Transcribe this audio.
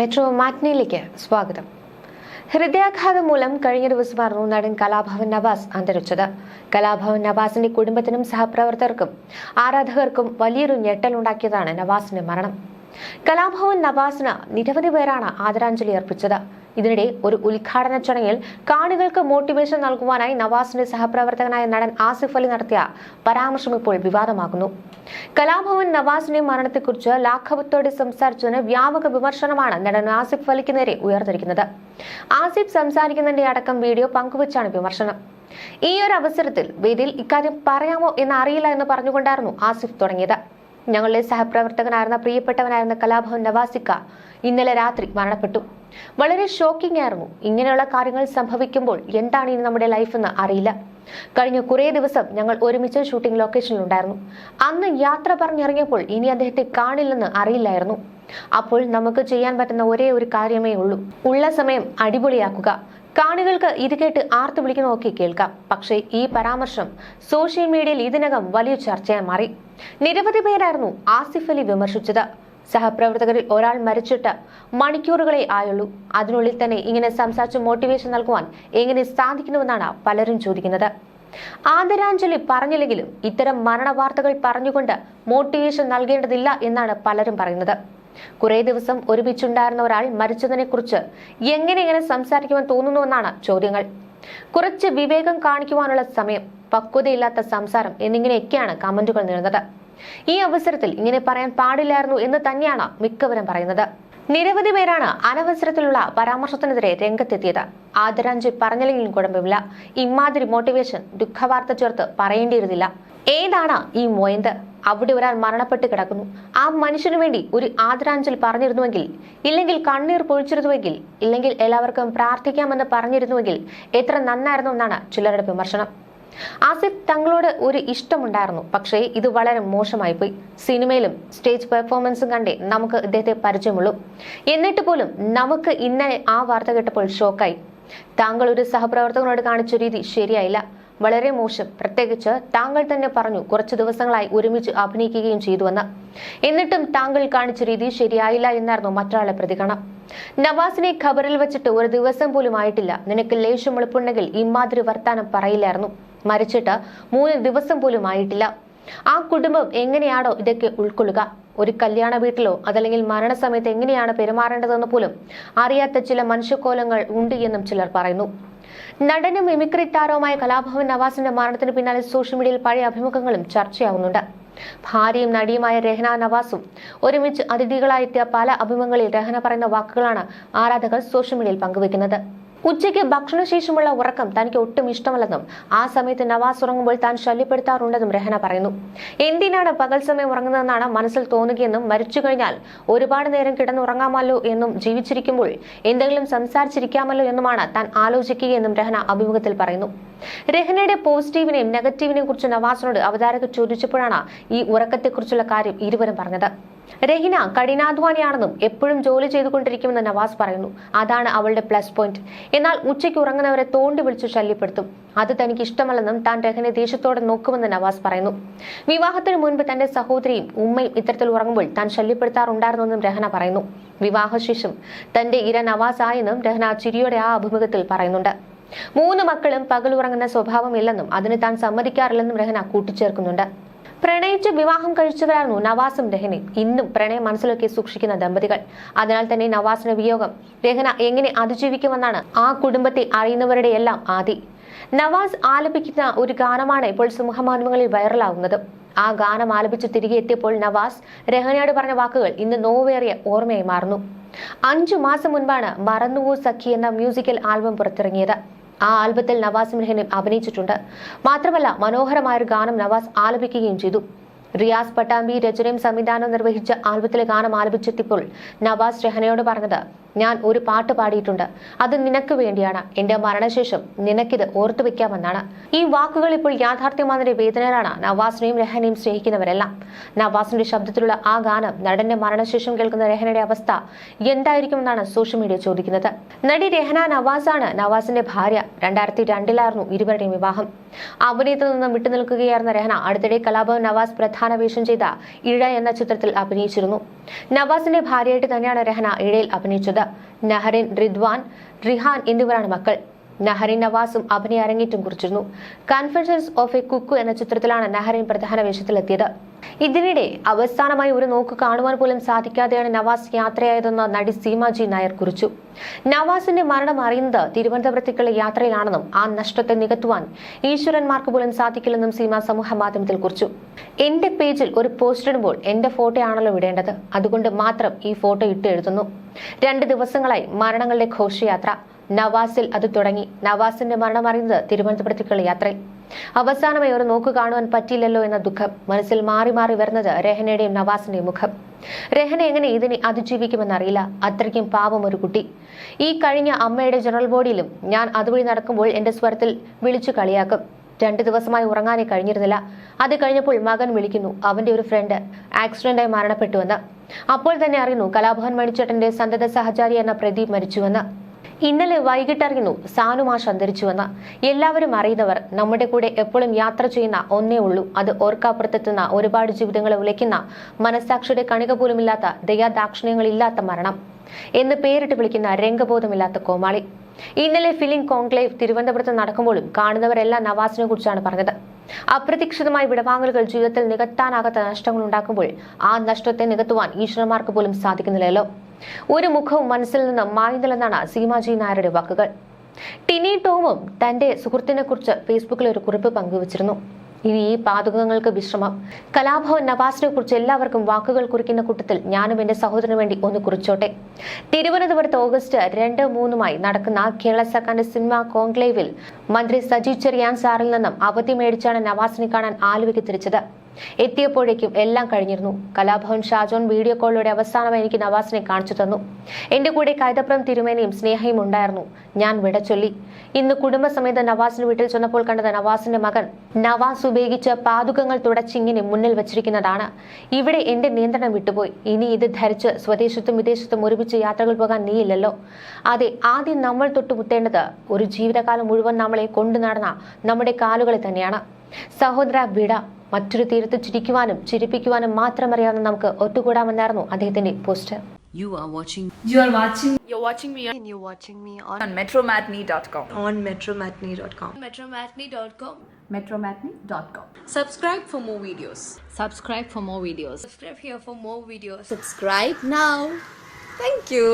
Metro മാറ്റ്നിയിലേക്ക് സ്വാഗതം. ഹൃദയാഘാതം മൂലം കഴിഞ്ഞ ദിവസമായിരുന്നു നടൻ കലാഭവൻ നവാസ് അന്തരിച്ചത്. കലാഭവൻ നവാസിന്റെ കുടുംബത്തിനും സഹപ്രവർത്തകർക്കും ആരാധകർക്കും വലിയൊരു ഞെട്ടലുണ്ടാക്കിയതാണ് നവാസിന്റെ മരണം. കലാഭവൻ നവാസിന് നിരവധി പേരാണ് ആദരാഞ്ജലി അർപ്പിച്ചത്. ഇതിനിടെ ഒരു ഉദ്ഘാടന ചടങ്ങിൽ കാണികൾക്ക് മോട്ടിവേഷൻ നൽകുവാനായി നവാസിന്റെ സഹപ്രവർത്തകനായ നടൻ ആസിഫ് അലി നടത്തിയ പരാമർശം ഇപ്പോൾ വിവാദമാകുന്നു. കലാഭവൻ നവാസിന്റെ മരണത്തെക്കുറിച്ച് ലാഘവത്തോടെ സംസാരിച്ചതിന് വ്യാപക വിമർശനമാണ് നടൻ ആസിഫ് അലിക്ക് നേരെ ഉയർന്നിരിക്കുന്നത്. ആസിഫ് സംസാരിക്കുന്നതിന്റെ അടക്കം വീഡിയോ പങ്കുവച്ചാണ് വിമർശനം. ഈ ഒരു അവസരത്തിൽ വേദിയിൽ ഇക്കാര്യം പറയാമോ എന്ന് അറിയില്ല എന്ന് പറഞ്ഞുകൊണ്ടായിരുന്നു ആസിഫ് തുടങ്ങിയത്. ഞങ്ങളുടെ സഹപ്രവർത്തകനായിരുന്ന പ്രിയപ്പെട്ടവനായിരുന്ന കലാഭവൻ നവാസിക്ക ഇന്നലെ രാത്രി മരണപ്പെട്ടു. വളരെ ഷോക്കിംഗ് ആയിരുന്നു. ഇങ്ങനെയുള്ള കാര്യങ്ങൾ സംഭവിക്കുമ്പോൾ എന്താണ് ഇനി നമ്മുടെ ലൈഫ് എന്ന് അറിയില്ല. കഴിഞ്ഞ കുറേ ദിവസം ഞങ്ങൾ ഒരുമിച്ച് ഷൂട്ടിംഗ് ലൊക്കേഷനിൽ ഉണ്ടായിരുന്നു അന്ന് യാത്ര പറഞ്ഞിറങ്ങിയപ്പോൾ ഇനി അദ്ദേഹത്തെ കാണില്ലെന്ന് അറിയില്ലായിരുന്നു. അപ്പോൾ നമുക്ക് ചെയ്യാൻ പറ്റുന്ന ഒരേ ഒരു കാര്യമേ ഉള്ളൂ. ഉള്ള സമയം അടിപൊളിയാക്കുക. കാണികൾക്ക് ഇത് കേട്ട് ആർത്തു വിളിക്കുന്നതൊക്കെ കേൾക്കാം. പക്ഷേ ഈ പരാമർശം സോഷ്യൽ മീഡിയയിൽ ഇതിനകം വലിയ ചർച്ചയായി മാറി. നിരവധി പേരായിരുന്നു ആസിഫ് അലി വിമർശിച്ചത്. സഹപ്രവർത്തകരിൽ ഒരാൾ മരിച്ചിട്ട് മണിക്കൂറുകളെ ആയുള്ളൂ. അതിനുള്ളിൽ തന്നെ ഇങ്ങനെ സംസാരിച്ച് മോട്ടിവേഷൻ നൽകുവാൻ എങ്ങനെ സാധിക്കുന്നുവെന്നാണ് പലരും ചോദിക്കുന്നത്. ആദരാഞ്ജലി പറഞ്ഞില്ലെങ്കിലും ഇത്തരം മരണവാർത്തകൾ പറഞ്ഞുകൊണ്ട് മോട്ടിവേഷൻ നൽകേണ്ടതില്ല എന്നാണ് പലരും പറയുന്നത്. കുറെ ദിവസം ഒരുമിച്ചുണ്ടായിരുന്ന ഒരാൾ മരിച്ചതിനെ കുറിച്ച് എങ്ങനെ എങ്ങനെ സംസാരിക്കുവാൻ തോന്നുന്നുവെന്നാണ് ചോദ്യങ്ങൾ. കുറച്ച് വിവേകം കാണിക്കുവാനുള്ള സമയം പക്വതയില്ലാത്ത സംസാരം എന്നിങ്ങനെയൊക്കെയാണ് കമന്റുകൾ നേടുന്നത് ഈ അവസരത്തിൽ ഇങ്ങനെ പറയാൻ പാടില്ലായിരുന്നു എന്ന് തന്നെയാണ് മിക്കവരും പറയുന്നത്. നിരവധി പേരാണ് അനവസരത്തിലുള്ള പരാമർശത്തിനെതിരെ രംഗത്തെത്തിയത്. ആദരാഞ്ജലി പറഞ്ഞില്ലെങ്കിലും കുഴപ്പമില്ല. ഇമാതിരി മോട്ടിവേഷൻ ദുഃഖവാർത്ത ചേർത്ത് പറയേണ്ടിയിരുന്നില്ല. ഏതാണ് ഈ മൊയന്ത്? അവിടെ ഒരാൾ മരണപ്പെട്ട് കിടക്കുന്നു. ആ മനുഷ്യനു വേണ്ടി ഒരു ആദരാഞ്ജലി പറഞ്ഞിരുന്നുവെങ്കിൽ ഇല്ലെങ്കിൽ കണ്ണീർ പൊഴിച്ചിരുന്നുവെങ്കിൽ ഇല്ലെങ്കിൽ എല്ലാവർക്കും പ്രാർത്ഥിക്കാമെന്ന് പറഞ്ഞിരുന്നുവെങ്കിൽ എത്ര നന്നായിരുന്നു എന്നാണ് ചിലരുടെ വിമർശനം. ആസിഫ് തങ്ങളോട് ഒരു ഇഷ്ടമുണ്ടായിരുന്നു പക്ഷേ ഇത് വളരെ മോശമായി പോയി സിനിമയിലും സ്റ്റേജ് പെർഫോമൻസും കണ്ടേ നമുക്ക് ഇദ്ദേഹത്തെ പരിചയമുള്ളൂ. എന്നിട്ട് പോലും നമുക്ക് ഇന്നലെ ആ വാർത്ത കേട്ടപ്പോൾ ഷോക്കായി. താങ്കൾ ഒരു സഹപ്രവർത്തകനോട് കാണിച്ച രീതി ശരിയായില്ല. വളരെ മോശം. പ്രത്യേകിച്ച് താങ്കൾ തന്നെ പറഞ്ഞു കുറച്ച് ദിവസങ്ങളായി ഒരുമിച്ച് അഭിനയിക്കുകയും ചെയ്തുവെന്ന്. എന്നിട്ടും താങ്കൾ കാണിച്ച രീതി ശരിയായില്ല എന്നായിരുന്നു മറ്റൊരാളെ പ്രതികരണം. നവാസിനെ ഖബറിൽ വെച്ചിട്ട് ഒരു ദിവസം പോലും ആയിട്ടില്ല. നിനക്ക് ലേശം എളുപ്പുണ്ടെങ്കിൽ ഇമാതിരി വർത്താനം പറയില്ലായിരുന്നു. മരിച്ചിട്ട് മൂന്ന് ദിവസം പോലും ആയിട്ടില്ല. ആ കുടുംബം എങ്ങനെയാണോ ഇതൊക്കെ ഉൾക്കൊള്ളുക? ഒരു കല്യാണ വീട്ടിലോ അതല്ലെങ്കിൽ മരണസമയത്ത് എങ്ങനെയാണ് പെരുമാറേണ്ടതെന്ന് പോലും അറിയാത്ത ചില മനുഷ്യക്കോലങ്ങൾ ഉണ്ട് എന്നും ചിലർ പറയുന്നു. നടനും മിമിക്രി താരവുമായ കലാഭവൻ നവാസിന്റെ മരണത്തിന് പിന്നാലെ സോഷ്യൽ മീഡിയയിൽ പഴയ അഭിമുഖങ്ങളും ചർച്ചയാവുന്നുണ്ട്. ഭാര്യയും നടിയുമായ രഹന നവാസും ഒരുമിച്ച് അതിഥികളായെത്തിയ പല അഭിമുഖങ്ങളിൽ രഹന പറയുന്ന വാക്കുകളാണ് ആരാധകർ സോഷ്യൽ മീഡിയയിൽ പങ്കുവെക്കുന്നത് ഉച്ചയ്ക്ക് ഭക്ഷണശേഷമുള്ള ഉറക്കം തനിക്ക് ഒട്ടും ഇഷ്ടമല്ലെന്നും ആ സമയത്ത് നവാസ് ഉറങ്ങുമ്പോൾ താൻ ശല്യപ്പെടുത്താറുണ്ടെന്നും രഹന പറയുന്നു. എന്തിനാണ് പകൽ സമയം ഉറങ്ങുന്നതെന്നാണ് മനസ്സിൽ തോന്നുകയെന്നും മരിച്ചു കഴിഞ്ഞാൽ ഒരുപാട് നേരം കിടന്നുറങ്ങാമല്ലോ എന്നും ജീവിച്ചിരിക്കുമ്പോൾ എന്തെങ്കിലും സംസാരിച്ചിരിക്കാമല്ലോ എന്നുമാണ് താൻ ആലോചിക്കുകയെന്നും രഹന അഭിമുഖത്തിൽ പറയുന്നു. രഹനയുടെ പോസിറ്റീവിനെയും നെഗറ്റീവിനെയും കുറിച്ച് നവാസിനോട് അവതാരകർ ചോദിച്ചപ്പോഴാണ് ഈ ഉറക്കത്തെക്കുറിച്ചുള്ള കാര്യം ഇരുവരും പറഞ്ഞത്. രഹിന കഠിനാധ്വാനിയാണെന്നും എപ്പോഴും ജോലി ചെയ്തുകൊണ്ടിരിക്കുമെന്ന് നവാസ് പറയുന്നു. അതാണ് അവളുടെ പ്ലസ് പോയിന്റ്. എന്നാൽ ഉച്ചയ്ക്ക് ഉറങ്ങുന്നവരെ തോണ്ടി വിളിച്ച് ശല്യപ്പെടുത്തും. അത് തനിക്ക് ഇഷ്ടമല്ലെന്നും താൻ രഹനെ ദേഷ്യത്തോടെ നോക്കുമെന്ന് നവാസ് പറയുന്നു. വിവാഹത്തിന് മുൻപ് തന്റെ സഹോദരിയും ഉമ്മയും ഇത്തരത്തിൽ ഉറങ്ങുമ്പോൾ താൻ ശല്യപ്പെടുത്താറുണ്ടായിരുന്നെന്നും രഹന പറയുന്നു. വിവാഹശേഷം തന്റെ ഇര നവാസ് ആയെന്നും രഹന ചിരിയോടെ ആ അഭിമുഖത്തിൽ പറയുന്നുണ്ട്. മൂന്ന് മക്കളും പകൽ ഉറങ്ങുന്ന സ്വഭാവമില്ലെന്നും അതിന് താൻ സമ്മതിക്കാറില്ലെന്നും രഹന കൂട്ടിച്ചേർക്കുന്നുണ്ട്. പ്രണയിച്ച് വിവാഹം കഴിച്ചവരായിരുന്നു നവാസും രഹനയും. ഇന്നും പ്രണയം മനസ്സിലൊക്കെ സൂക്ഷിക്കുന്ന ദമ്പതികൾ. അതിനാൽ തന്നെ നവാസിന്റെ വിയോഗം രഹന എങ്ങനെ അതിജീവിക്കുമെന്നാണ് ആ കുടുംബത്തെ അറിയുന്നവരുടെ എല്ലാം ആദി. നവാസ് ആലപിക്കുന്ന ഒരു ഗാനമാണ് ഇപ്പോൾ സമൂഹമാധ്യമങ്ങളിൽ വൈറലാവുന്നത്. ആ ഗാനം ആലപിച്ച് തിരികെ എത്തിയപ്പോൾ നവാസ് രഹനയോട് പറഞ്ഞ വാക്കുകൾ ഇന്ന് നോവേറിയ ഓർമ്മയായി മാറുന്നു. അഞ്ചു മാസം മുൻപാണ് മറന്നുവോ സഖി എന്ന മ്യൂസിക്കൽ ആൽബം പുറത്തിറങ്ങിയത്. ആ ആൽബത്തിൽ നവാസ് രഹനയും അഭിനയിച്ചിട്ടുണ്ട്. മാത്രമല്ല മനോഹരമായ ഒരു ഗാനം നവാസ് ആലപിക്കുകയും ചെയ്തു. റിയാസ് പട്ടാമ്പി രചനയും സംവിധാനവും നിർവഹിച്ച ആൽബത്തിലെ ഗാനം ആലപിച്ചെത്തിയപ്പോൾ നവാസ് രഹനയോട് പറഞ്ഞത് ഞാൻ ഒരു പാട്ട് പാടിയിട്ടുണ്ട്. അത് നിനക്ക് വേണ്ടിയാണ്. എന്റെ മരണശേഷം നിനക്കിത് ഓർത്തു വെക്കാമെന്നാണ്. ഈ വാക്കുകൾ ഇപ്പോൾ യാഥാർത്ഥ്യമാതിന്റെ വേദനയിലാണ് നവാസിനെയും രഹനയും സ്നേഹിക്കുന്നവരെല്ലാം. നവാസിന്റെ ശബ്ദത്തിലുള്ള ആ ഗാനം നടന്റെ മരണശേഷം കേൾക്കുന്ന രഹനയുടെ അവസ്ഥ എന്തായിരിക്കുമെന്നാണ് സോഷ്യൽ മീഡിയ ചോദിക്കുന്നത്. നടി രഹന നവാസാണ് നവാസിന്റെ ഭാര്യ. രണ്ടായിരത്തി രണ്ടിലായിരുന്നു ഇരുവരുടെയും വിവാഹം. അഭിനയത്തിൽ നിന്നും വിട്ടുനിൽക്കുകയായിരുന്ന രഹന അടുത്തിടെ കലാഭവൻ നവാസ് പ്രധാന വേഷം ചെയ്ത ഇഴ എന്ന ചിത്രത്തിൽ അഭിനയിച്ചിരുന്നു. നവാസിന്റെ ഭാര്യയായിട്ട് തന്നെയാണ് രഹന ഇഴയിൽ അഭിനയിച്ചത്. നഹറിൻ റിദ്വാൻ റിഹാൻ എന്നിവരാണ് മക്കൾ. നഹറിൻ നവാസും അഭിനയ അരങ്ങേറ്റം കുറിച്ചിരുന്നു. കൺഫെഷൻസ് ഓഫ് എ കുക്കു എന്ന ചിത്രത്തിലാണ് നഹറിൻ പ്രധാന വേഷത്തിലെത്തിയത്. ഇതിനിടെ അവസാനമായി ഒരു നോക്ക് കാണുവാൻ പോലും സാധിക്കാതെയാണ് നവാസ് യാത്രയായതെന്ന് നടി സീമാജി നായർ കുറിച്ചു. നവാസിന്റെ മരണം അറിയുന്നത് തിരുവനന്തപുരത്തേക്കുള്ള യാത്രയിലാണെന്നും ആ നഷ്ടത്തെ നികത്തുവാൻ ഈശ്വരന്മാർക്ക് പോലും സാധിക്കില്ലെന്നും സീമ സമൂഹ മാധ്യമത്തിൽ കുറിച്ചു. എന്റെ പേജിൽ ഒരു പോസ്റ്റ് ഇടുമ്പോൾ എന്റെ ഫോട്ടോയാണല്ലോ ഇടേണ്ടത്. അതുകൊണ്ട് മാത്രം ഈ ഫോട്ടോ ഇട്ട് എഴുതുന്നു. രണ്ട് ദിവസങ്ങളായി മരണങ്ങളുടെ ഘോഷയാത്ര. നവാസിൽ അത് തുടങ്ങി. നവാസിന്റെ മരണം അറിയുന്നത് തിരുവനന്തപുരത്തേക്കുള്ള യാത്രയിൽ. അവസാനമായി ഒരു നോക്ക് കാണുവാൻ പറ്റിയില്ലല്ലോ എന്ന ദുഃഖം മനസ്സിൽ മാറി മാറി വരുന്നത് രഹനയുടെയും നവാസിന്റെയും മുഖം. രഹന എങ്ങനെ ഇതിനെ അതിജീവിക്കുമെന്നറിയില്ല അത്രയ്ക്കും പാപം ഒരു കുട്ടി. ഈ കഴിഞ്ഞ അമ്മയുടെ ജനറൽ ബോഡിയിലും ഞാൻ അതുവഴി നടക്കുമ്പോൾ എന്റെ സ്വരത്തിൽ വിളിച്ചു കളിയാക്കും. രണ്ടു ദിവസമായി ഉറങ്ങാനേ കഴിഞ്ഞിരുന്നില്ല. അത് കഴിഞ്ഞപ്പോൾ മകൻ വിളിക്കുന്നു. അവന്റെ ഒരു ഫ്രണ്ട് ആക്സിഡന്റായി മരണപ്പെട്ടുവെന്ന്. അപ്പോൾ തന്നെ അറിയുന്നു കലാഭവൻ മണിച്ചേട്ടന്റെ സന്തത സഹചാരി എന്ന പ്രദീപ് മരിച്ചുവെന്ന്. ഇന്നലെ വൈകിട്ട് അറിയുന്നു സാനുമാഷ് അന്തരിച്ചുവെന്ന്. എല്ലാവരും അറിയുന്നവർ നമ്മുടെ കൂടെ എപ്പോഴും യാത്ര ചെയ്യുന്ന ഒന്നേ ഉള്ളൂ. അത് ഓർക്കാപ്പുറത്തെത്തുന്ന ഒരുപാട് ജീവിതങ്ങളെ ഉലയ്ക്കുന്ന മനസ്സാക്ഷിയുടെ കണിക പോലുമില്ലാത്ത ദയാദാക്ഷിണ്യങ്ങളില്ലാത്ത മരണം എന്ന് പേരിട്ട് വിളിക്കുന്ന രംഗബോധമില്ലാത്ത കോമാളി. ഇന്നലെ ഫിലിം കോൺക്ലേവ് തിരുവനന്തപുരത്ത് നടക്കുമ്പോഴും കാണുന്നവരെല്ലാം നവാസിനെ കുറിച്ചാണ് പറഞ്ഞത്. അപ്രതീക്ഷിതമായ വിടവാങ്ങലുകൾ ജീവിതത്തിൽ നികത്താനാകാത്ത നഷ്ടങ്ങൾ ഉണ്ടാക്കുമ്പോൾ ആ നഷ്ടത്തെ നികത്തുവാൻ ഈശ്വരന്മാർക്ക് പോലും സാധിക്കുന്നില്ലല്ലോ. ഒരു മുഖവും മനസ്സിൽ നിന്ന് മായുന്നില്ലെന്നാണ് സീമാജി നായരുടെ വാക്കുകൾ. ടിനി ടോമും തന്റെ സുഹൃത്തിനെ കുറിച്ച് ഫേസ്ബുക്കിൽ ഒരു കുറിപ്പ് പങ്കുവച്ചിരുന്നു. ഇനി ഈ പാതകങ്ങൾക്ക് വിശ്രമം. കലാഭവൻ നവാസിനെ കുറിച്ച് എല്ലാവർക്കും വാക്കുകൾ കുറിക്കുന്ന കൂട്ടത്തിൽ ഞാനും എന്റെ സഹോദരന് വേണ്ടി ഒന്ന് കുറിച്ചോട്ടെ. തിരുവനന്തപുരത്ത് ഓഗസ്റ്റ് രണ്ട് മൂന്നുമായി നടക്കുന്ന കേരള സർക്കാരിന്റെ സിനിമ കോൺക്ലേവിൽ മന്ത്രി സജീവ് ചെറിയാൻ സാറിൽ നിന്നും അവധി മേടിച്ചാണ് നവാസിനെ കാണാൻ ആലുവയ്ക്ക് തിരിച്ചത്. എത്തിയപ്പോഴേക്കും എല്ലാം കഴിഞ്ഞിരുന്നു. കലാഭവൻ ഷാജോൺ വീഡിയോ കോളിലൂടെ അവസാനം എനിക്ക് നവാസിനെ കാണിച്ചു തന്നു. എന്റെ കൂടെ കൈതപ്രം തിരുമേനയും സ്നേഹയും ഉണ്ടായിരുന്നു. ഞാൻ വിട ചൊല്ലി. ഇന്ന് കുടുംബസമേത നവാസിന് വീട്ടിൽ ചെന്നപ്പോൾ കണ്ടത് നവാസിന്റെ മകൻ. നവാസ് ഉപയോഗിച്ച പാതുകങ്ങൾ തുടച്ചിങ്ങനെ മുന്നിൽ വെച്ചിരിക്കുന്നതാണ്. ഇവിടെ എന്റെ നിയന്ത്രണം വിട്ടുപോയി. ഇനി ഇത് ധരിച്ച് സ്വദേശത്തും വിദേശത്തും ഒരുമിച്ച് യാത്രകൾ പോകാൻ നീയില്ലല്ലോ. അതെ ആദ്യം നമ്മൾ തൊട്ടുമുത്തേണ്ടത് ഒരു ജീവിതകാലം മുഴുവൻ നമ്മളെ കൊണ്ടു നടന്ന നമ്മുടെ കാലുകളെ തന്നെയാണ്. സഹോദര വിട. മറ്റൊരു തീരത്ത് ചിരിക്കുവാനും ചിരിപ്പിക്കുവാനും മാത്രം അറിയാവുന്ന നമുക്ക് ഒത്തുകൂടാമെന്നായിരുന്നു അദ്ദേഹത്തിന്റെ post You are watching You are watching You're watching me on, and you're watching me on, on metromatney.com. on metromatney.com. metromatney.com. Metromatney.com. Subscribe for more videos. subscribe for more videos. Subscribe here for more videos. Subscribe now. Thank you.